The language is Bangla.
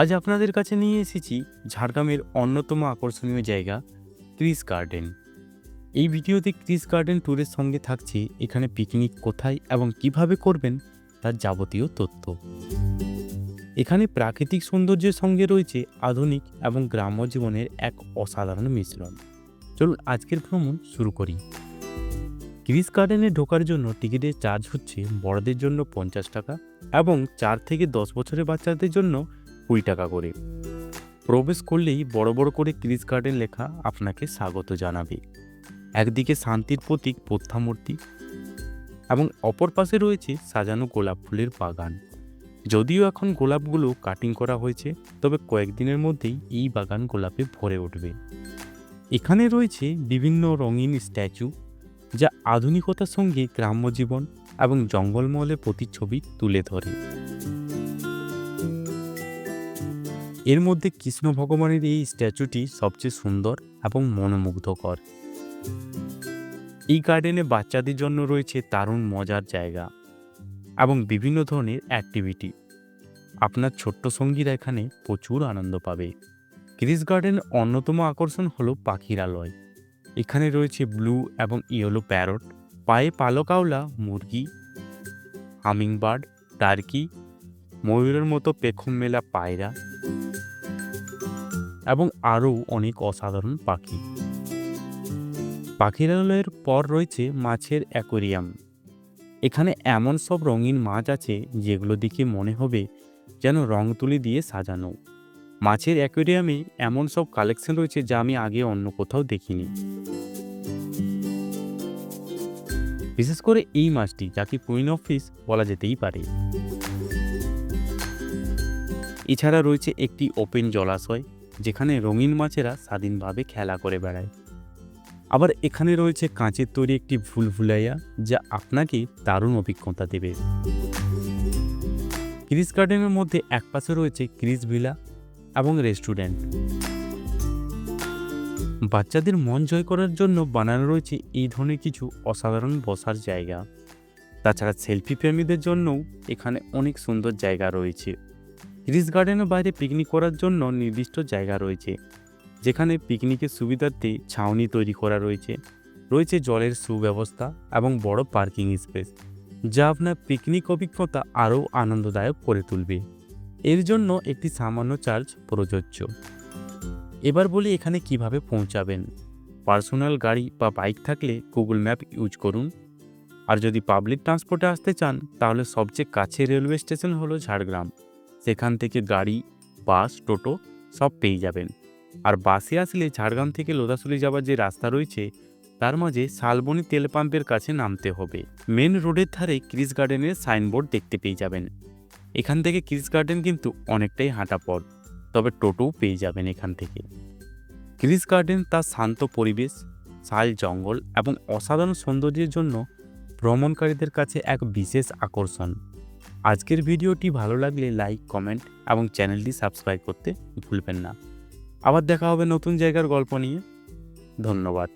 আজ আপনাদের কাছে নিয়ে এসেছি ঝাড়গ্রামের অন্যতম আকর্ষণীয় জায়গা ক্রিস গার্ডেন। এই ভিডিওতে ক্রিস গার্ডেন ট্যুরের সঙ্গে থাকছে, এখানে পিকনিক কোথায় এবং কীভাবে করবেন তার যাবতীয় তথ্য। এখানে প্রাকৃতিক সৌন্দর্যের সঙ্গে রয়েছে আধুনিক এবং গ্রাম্য জীবনের এক অসাধারণ মিশ্রণ। চলুন আজকের ভ্রমণ শুরু করি। ক্রিস গার্ডেনে ঢোকার জন্য টিকিটের চার্জ হচ্ছে বড়দের জন্য পঞ্চাশ টাকা এবং চার থেকে দশ বছরের বাচ্চাদের জন্য কুড়ি টাকা করে। প্রবেশ করলেই বড় বড় করে ক্রিস গার্ডেন লেখা আপনাকে স্বাগত জানাবে। একদিকে শান্তির প্রতীক পদ্মামূর্তি এবং অপর পাশে রয়েছে সাজানো গোলাপ ফুলের বাগান। যদিও এখন গোলাপগুলো কাটিং করা হয়েছে, তবে কয়েকদিনের মধ্যেই এই বাগান গোলাপে ভরে উঠবে। এখানে রয়েছে বিভিন্ন রঙিন স্ট্যাচু যা আধুনিকতার সঙ্গে গ্রাম্য জীবন এবং জঙ্গলমহলের প্রতিচ্ছবি তুলে ধরে। এর মধ্যে কৃষ্ণ ভগবানের এই স্ট্যাচুটি সবচেয়ে সুন্দর এবং মনোমুগ্ধকর। এই গার্ডেনে বাচ্চাদের জন্য রয়েছে দারুণ মজার জায়গা এবং বিভিন্ন ধরনের অ্যাক্টিভিটি। আপনার ছোট্ট সঙ্গীরা এখানে প্রচুর আনন্দ পাবে। গ্রিস গার্ডেনের অন্যতম আকর্ষণ হলো পাখিরালয় এখানে রয়েছে ব্লু এবং ইয়েলো প্যারট, পায়ে পালকাওলা, মুরগি, হামিংবার্ড, টার্কি, ময়ূরের মতো পেখম মেলা পায়রা এবং আরও অনেক অসাধারণ পাখি। পাখিরালয়ের পর রয়েছে মাছের অ্যাকোরিয়াম। এখানে এমন সব রঙিন মাছ আছে যেগুলো দেখে মনে হবে যেন রং তুলি দিয়ে সাজানো। মাছের অ্যাকোরিয়ামে এমন সব কালেকশন রয়েছে যা আমি আগে অন্য কোথাও দেখিনি। বিশেষ করে এই মাছটি, যাকে কুইন অফ ফিশ বলা যেতেই পারে। এছাড়া রয়েছে একটি ওপেন জলাশয় যেখানে রঙিন মাছেরা স্বাধীনভাবে খেলা করে বেড়ায়। আবার এখানে রয়েছে কাঁচের তৈরি একটি ভুল ভুলাইয়া, যা আপনাকে দারুণ অভিজ্ঞতা দেবে। ক্রিস গার্ডেনের মধ্যে এক পাশে রয়েছে ক্রিস ভিলা এবং রেস্টুরেন্ট। বাচ্চাদের মন জয় করার জন্য বানানো রয়েছে এই ধরনের কিছু অসাধারণ বসার জায়গা। তাছাড়া সেলফি প্রেমীদের জন্যও এখানে অনেক সুন্দর জায়গা রয়েছে। ক্রিস গার্ডেনের বাইরে পিকনিক করার জন্য নির্দিষ্ট জায়গা রয়েছে। যেখানে পিকনিকের সুবিধার্থে ছাউনি তৈরি করা রয়েছে। রয়েছে জলের সুব্যবস্থা এবং বড় পার্কিং স্পেস যা আপনার পিকনিক অভিজ্ঞতা আরও আনন্দদায়ক করে তুলবে। এর জন্য একটি সামান্য চার্জ প্রযোজ্য। এবার বলি এখানে কীভাবে পৌঁছাবেন। পার্সোনাল গাড়ি বা বাইক থাকলে গুগল ম্যাপ ইউজ করুন। আর যদি পাবলিক ট্রান্সপোর্টে আসতে চান, তাহলে সবচেয়ে কাছে রেলওয়ে স্টেশন হলো ঝাড়গ্রাম। সেখান থেকে গাড়ি, বাস, টোটো সব পেয়ে যাবেন। আর বাসে আসলে ঝাড়গ্রাম থেকে লোদাসুলি যাওয়ার যে রাস্তা রয়েছে, তার মাঝে শালবনি তেল পাম্পের কাছে নামতে হবে। মেন রোডের ধারে ক্রিস গার্ডেনের সাইনবোর্ড দেখতে পেয়ে যাবেন। এখান থেকে ক্রিস গার্ডেন কিন্তু অনেকটাই হাঁটা পথ, তবে টোটোও পেয়ে যাবেন এখান থেকে। ক্রিস গার্ডেন তার শান্ত পরিবেশ, শাল জঙ্গল এবং অসাধারণ সৌন্দর্যের জন্য ভ্রমণকারীদের কাছে এক বিশেষ আকর্ষণ। আজকের ভিডিওটি ভালো লাগলে লাইক, কমেন্ট এবং চ্যানেলটি সাবস্ক্রাইব করতে ভুলবেন না। আবার দেখা হবে নতুন জায়গার গল্প নিয়ে। ধন্যবাদ।